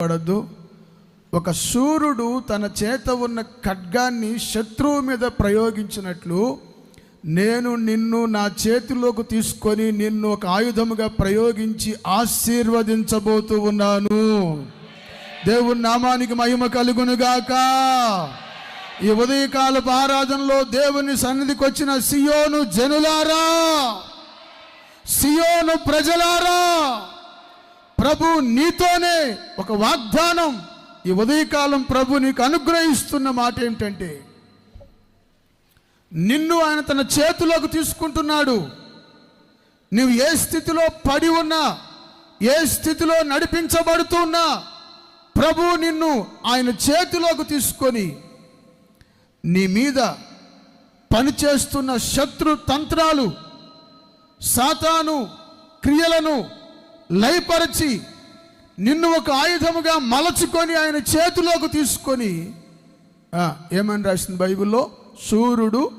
పడద్దు. ఒక సూర్యుడు తన చేత ఉన్న ఖడ్గాన్ని శత్రువు మీద ప్రయోగించినట్లు నేను నిన్ను నా చేతిలోకి తీసుకొని నిన్ను ఒక ఆయుధముగా ప్రయోగించి ఆశీర్వదించబోతూ ఉన్నాను. దేవుని నామానికి మహిమ కలుగునుగాక. ఈ ఉదయకాలపు ఆరాధనలో దేవుని సన్నిధికి వచ్చిన సియోను జనులారా సియోను ప్రజలారా ప్రభు నీతోనే ఒక వాగ్దానం ఈ ఉదయకాలం ప్రభు నీకు అనుగ్రహిస్తున్న మాట ఏమిటంటే నిన్ను ఆయన తన చేతిలోకి తీసుకుంటున్నాడు. నువ్వు ఏ స్థితిలో పడి ఉన్నా ఏ స్థితిలో నడిపించబడుతున్నా ప్రభు నిన్ను ఆయన చేతిలోకి తీసుకొని నీ మీద పనిచేస్తున్న శత్రు తంత్రాలు సాతాను క్రియలను లయపరిచి నిన్ను ఒక ఆయుధముగా మలచుకొని ఆయన చేతిలోకి తీసుకొని ఏమని రాసింది బైబిల్లో? సూర్యుడు